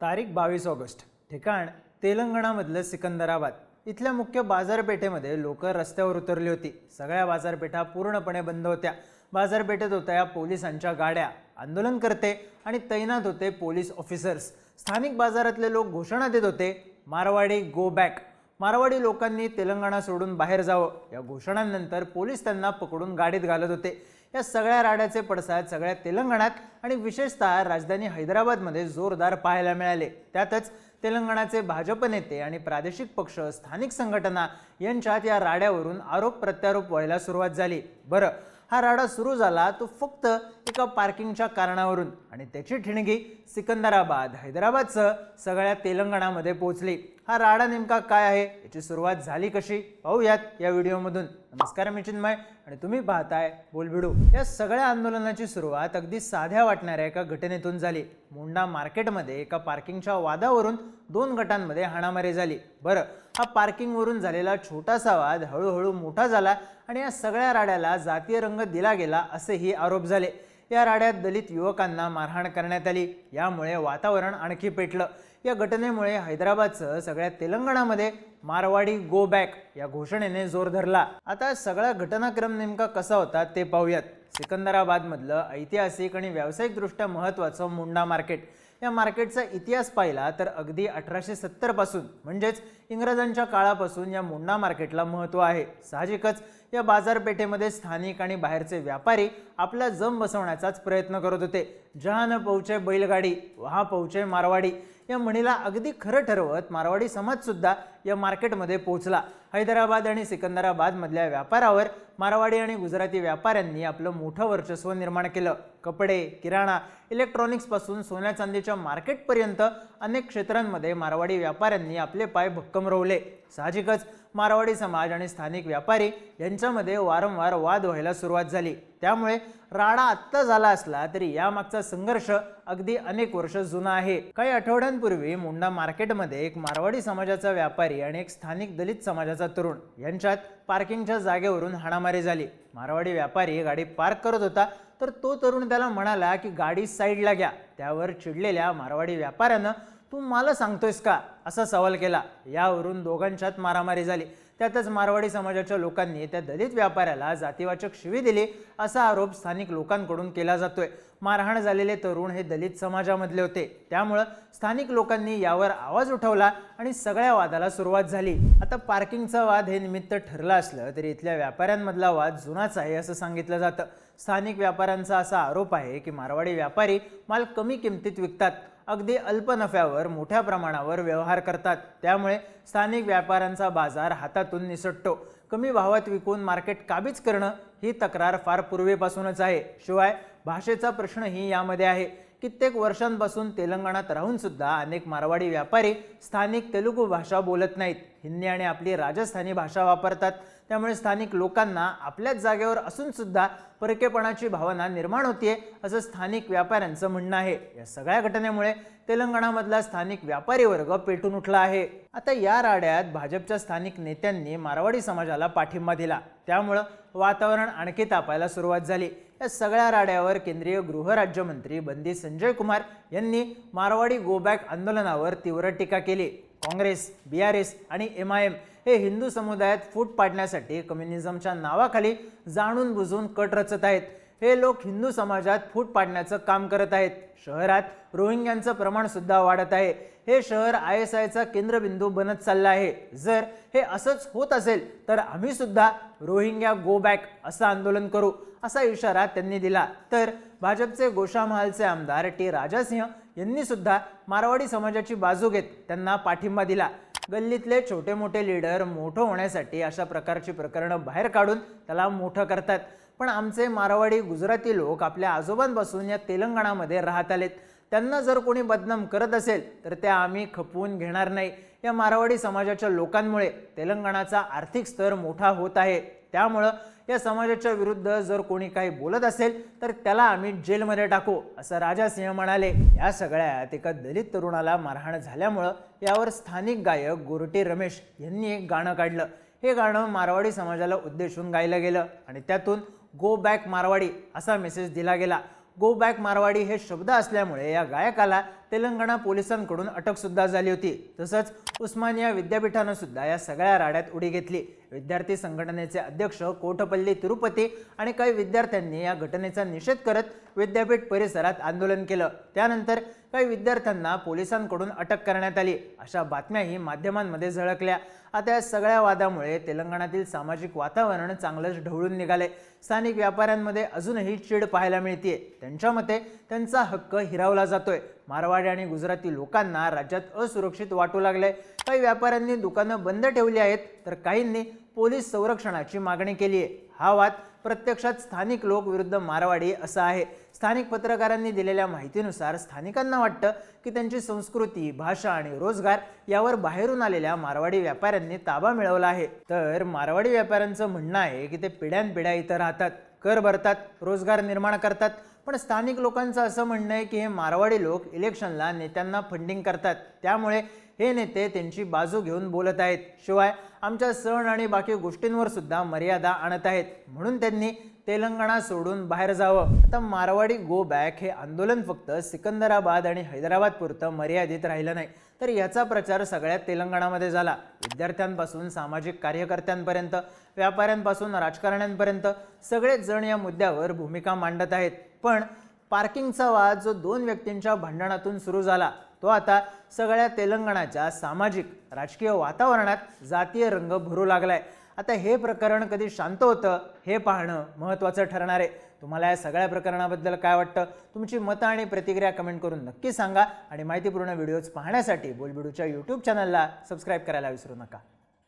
तारीख बावीस ऑगस्ट. ठिकाण तेलंगणामधलं सिकंदराबाद. इथल्या मुख्य बाजारपेठेमध्ये लोक रस्त्यावर उतरली होती. सगळ्या बाजारपेठा पूर्णपणे बंद होत्या. बाजारपेठेत होत्या पोलिसांच्या गाड्या आंदोलनकर्ते आणि तैनात होते पोलीस ऑफिसर्स. स्थानिक बाजारातले लोक घोषणा देत होते मारवाडी गो बॅक. मारवाडी लोकांनी तेलंगणा सोडून बाहेर जावं. या घोषणांनंतर पोलीस त्यांना पकडून गाडीत घालत होते. या सगळ्या राड्याचे पडसाद सगळ्या तेलंगणात आणि विशेषतः राजधानी हैदराबादमध्ये जोरदार पाहायला मिळाले. त्यातच तेलंगणाचे भाजप नेते आणि प्रादेशिक पक्ष स्थानिक संघटना यांच्यात या राड्यावरून आरोप प्रत्यारोप व्हायला सुरुवात झाली. बरं हा राडा सुरू झाला तो फक्त एका पार्किंगच्या कारणावरून. आणि त्याची ठिणगी सिकंदराबाद हैदराबादसह सगळ्या तेलंगणामध्ये पोहोचली. हा राडा नेमका काय आहे? याची सुरुवात झाली कशी? पाहूयात या व्हिडिओमधून. नमस्कार मी चिन्मय. आणि तुम्ही पाहताय बोलबिडू. या सगळ्या आंदोलनाची सुरुवात अगदी साध्या वाटणाऱ्या एका घटनेतून झाली. मुंडा मार्केटमध्ये एका पार्किंगच्या वादावरून दोन गटांमध्ये हाणामारी झाली. बरं हा पार्किंगवरून झालेला छोटासा वाद हळूहळू मोठा झाला आणि या सगळ्या राड्याला जातीय रंग दिला गेला असेही आरोप झाले. या राड्यात दलित युवकांना मारहाण करण्यात आली. यामुळे वातावरण आणखी पेटलं. या घटनेमुळे हैदराबादसह सगळ्या तेलंगणामध्ये मारवाडी गो बॅक या घोषणेने जोर धरला. आता सगळा घटनाक्रम नेमका कसा होता ते पाहूयात. सिकंदराबादमधलं ऐतिहासिक आणि व्यावसायिकदृष्ट्या महत्त्वाचं मुंडा मार्केट. या मार्केटचा इतिहास पाहिला तर अगदी अठराशे सत्तरपासून म्हणजेच इंग्रजांच्या काळापासून या मुंडा मार्केटला महत्त्व आहे. साहजिकच या बाजारपेठेमध्ये स्थानिक आणि बाहेरचे व्यापारी आपला जम बसवण्याचाच प्रयत्न करत होते. जहान न बैलगाडी वहा पोहोचे मारवाडी. या म्हणीला अगदी खरं ठरवत मारवाडी समाजसुद्धा या मार्केटमध्ये पोहोचला. हैदराबाद आणि सिकंदराबादमधल्या व्यापारावर मारवाडी आणि गुजराती व्यापाऱ्यांनी आपलं मोठं वर्चस्व निर्माण केलं. कपडे किराणा इलेक्ट्रॉनिक्सपासून सोन्या चांदीच्या मार्केटपर्यंत अनेक क्षेत्रांमध्ये मारवाडी व्यापाऱ्यांनी आपले पाय भक्कम रोवले. साहजिकच मारवाडी समाज आणि स्थानिक व्यापारी यांच्यामध्ये वारंवार वाद व्हायला सुरुवात झाली. त्यामुळे राडा आत्ता झाला असला तरी यामागचा संघर्ष अगदी अनेक वर्ष जुना आहे. काही आठवड्यांपूर्वी मुंडा मार्केटमध्ये एक मारवाडी समाजाचा व्यापारी आणि एक स्थानिक दलित समाजाचा तरुण यांच्यात पार्किंगच्या जागेवरून हाणामारी झाली. मारवाडी व्यापारी गाडी पार्क करत होता तर तो तरुण त्याला म्हणाला की गाडी साईडला घ्या. त्यावर चिडलेल्या मारवाडी व्यापाऱ्यानं तू मला सांगतोयस का? असा सवाल केला. यावरून दोघांच्यात मारामारी झाली. त्यातच मारवाडी समाजाच्या लोकांनी त्या दलित व्यापाऱ्याला जातीवाचक शिवी दिली असा आरोप स्थानिक लोकांकडून केला जातोय. मारहाण झालेले तरुण हे दलित समाजामधले होते. त्यामुळं स्थानिक लोकांनी यावर आवाज उठवला आणि सगळ्या वादाला सुरुवात झाली. आता पार्किंगचा वाद हे निमित्त ठरलं असलं तरी इथल्या व्यापाऱ्यांमधला वाद जुनाच आहे असं सांगितलं जातं. स्थानिक व्यापाऱ्यांचा असा आरोप आहे की मारवाडी व्यापारी माल कमी किमतीत विकतात अगदी अल्प नफ्यावर मोठ्या प्रमाणावर व्यवहार करतात. त्यामुळे स्थानिक व्यापाऱ्यांचा बाजार हातातून निसटतो. कमी भावात विकून मार्केट काबीज करणं ही तक्रार फार पूर्वीपासूनच आहे. शिवाय भाषेचा प्रश्नही यामध्ये आहे. कित्येक वर्षांपासून तेलंगणात राहूनसुद्धा अनेक मारवाडी व्यापारी स्थानिक तेलुगू भाषा बोलत नाहीत. हिंदी आणि आपली राजस्थानी भाषा वापरतात. त्यामुळे स्थानिक लोकांना आपल्याच जागेवर असून सुद्धा परकेपणाची भावना निर्माण होतीये असं स्थानिक व्यापाऱ्यांचं म्हणणं आहे. या सगळ्या घटनेमुळे तेलंगणामधला स्थानिक व्यापारी वर्ग पेटून उठला आहे. आता या राड्यात भाजपच्या स्थानिक नेत्यांनी मारवाडी समाजाला पाठिंबा दिला. त्यामुळं वातावरण आणखी तापायला सुरुवात झाली. या सगळ्या राड्यावर केंद्रीय गृहराज्यमंत्री बंदी संजय कुमार यांनी मारवाडी गोबॅक आंदोलनावर तीव्र टीका केली. काँग्रेस बी आर एस आणि एम आय एम हे हिंदू समुदायात फूट पाडण्यासाठी कम्युनिझमच्या नावाखाली जाणून बुजून कट रचत आहेत. हे लोक हिंदू समाजात फूट पाडण्याचं काम करत आहेत. शहरात रोहिंग्यांचं प्रमाण सुद्धा वाढत आहे. हे शहर आय एस आयचा केंद्रबिंदू बनत चाललं आहे. जर हे असंच होत असेल तर आम्ही सुद्धा रोहिंग्या गो बॅक असं आंदोलन करू असा इशारा त्यांनी दिला. तर भाजपचे गोशामहालचे आमदार टी राजासिंह यांनी सुद्धा मारवाडी समाजाची बाजू घेत त्यांना पाठिंबा दिला. गल्लीतले छोटे मोठे लीडर मोठं होण्यासाठी अशा प्रकारची प्रकरणं बाहेर काढून त्याला मोठं करतात. पण आमचे मारवाडी गुजराती लोक आपल्या आजोबांपासून या तेलंगणामध्ये राहत आलेत. त्यांना जर कोणी बदनाम करत असेल तर त्या आम्ही खपवून घेणार नाही. या मारवाडी समाजाच्या लोकांमुळे तेलंगणाचा आर्थिक स्तर मोठा होत आहे. त्यामुळं या समाजाच्या विरुद्ध जर कोणी काही बोलत असेल तर त्याला आम्ही जेलमध्ये टाकू असं राजा सिंह म्हणाले. या सगळ्यात एका दलित तरुणाला मारहाण झाल्यामुळं यावर स्थानिक गायक गोरटे रमेश यांनी एक गाणं काढलं. हे गाणं मारवाडी समाजाला उद्देशून गायलं गेलं आणि त्यातून गो बॅक मारवाडी असा मेसेज दिला गेला. गो बॅक मारवाडी हे शब्द असल्यामुळे या गायकाला तेलंगणा पोलिसांकडून अटकसुद्धा झाली होती. तसंच उस्मानिया विद्यापीठानं सुद्धा या सगळ्या राड्यात उडी घेतली. विद्यार्थी संघटनेचे अध्यक्ष कोठपल्ली तिरुपती आणि काही विद्यार्थ्यांनी या घटनेचा निषेध करत विद्यापीठ परिसरात आंदोलन केलं. त्यानंतर काही विद्यार्थ्यांना पोलिसांकडून अटक करण्यात आली. अशा बातम्याही माध्यमांमध्ये झळकल्या. आता या सगळ्या वादामुळे तेलंगणातील सामाजिक वातावरण चांगलंच ढवळून निघाले स्थानिक व्यापाऱ्यांमध्ये अजूनही चीड पाहायला मिळते त्यांच्या मते त्यांचा हक्क हिरावला जातोय. मारवाडी आणि गुजराती लोकांना राज्यात असुरक्षित वाटू लागले काही व्यापाऱ्यांनी दुकानं बंद ठेवली आहेत तर काहींनी पोलीस संरक्षणाची मागणी केली आहे. हा वाद प्रत्यक्षात स्थानिक लोक विरुद्ध मारवाडी असा आहे. स्थानिक पत्रकारांनी दिलेल्या माहितीनुसार स्थानिकांना वाटतं की त्यांची संस्कृती भाषा आणि रोजगार यावर बाहेरून आलेल्या मारवाडी व्यापाऱ्यांनी ताबा मिळवला आहे. तर मारवाडी व्यापाऱ्यांचं म्हणणं आहे की ते पिढ्यानपिढ्या इथं राहतात कर भरतात रोजगार निर्माण करतात पण स्थानिक लोकांचं असं म्हणणं आहे की हे मारवाडी लोक इलेक्शनला नेत्यांना फंडिंग करतात. त्यामुळे हे नेते त्यांची बाजू घेऊन बोलत आहेत. शिवाय आमच्या सण आणि बाकी गोष्टींवर सुद्धा मर्यादा आणत आहेत. म्हणून त्यांनी तेलंगणा सोडून बाहेर जावं. आता मारवाडी गो बॅक हे आंदोलन फक्त सिकंदराबाद आणि हैदराबाद पुरतं मर्यादित राहिलं नाही. तर याचा प्रचार सगळ्यात तेलंगणामध्ये झाला. विद्यार्थ्यांपासून सामाजिक कार्यकर्त्यांपर्यंत व्यापाऱ्यांपासून राजकारण्यांपर्यंत सगळेच जण या मुद्द्यावर भूमिका मांडत आहेत. पण पार्किंगचा वाद जो दोन व्यक्तींच्या भांडणातून सुरू झाला तो आता सगळ्या तेलंगणाच्या सामाजिक राजकीय वातावरणात जातीय रंग भरू लागलाय. आता हे प्रकरण कधी शांत होतं हे पाहणं महत्त्वाचं ठरणार आहे. तुम्हाला या सगळ्या प्रकरणाबद्दल काय वाटतं? तुमची मतं आणि प्रतिक्रिया कमेंट करून नक्की सांगा आणि माहितीपूर्ण व्हिडिओज पाहण्यासाठी बोलबिडूच्या यूट्यूब चॅनलला सबस्क्राईब करायला विसरू नका.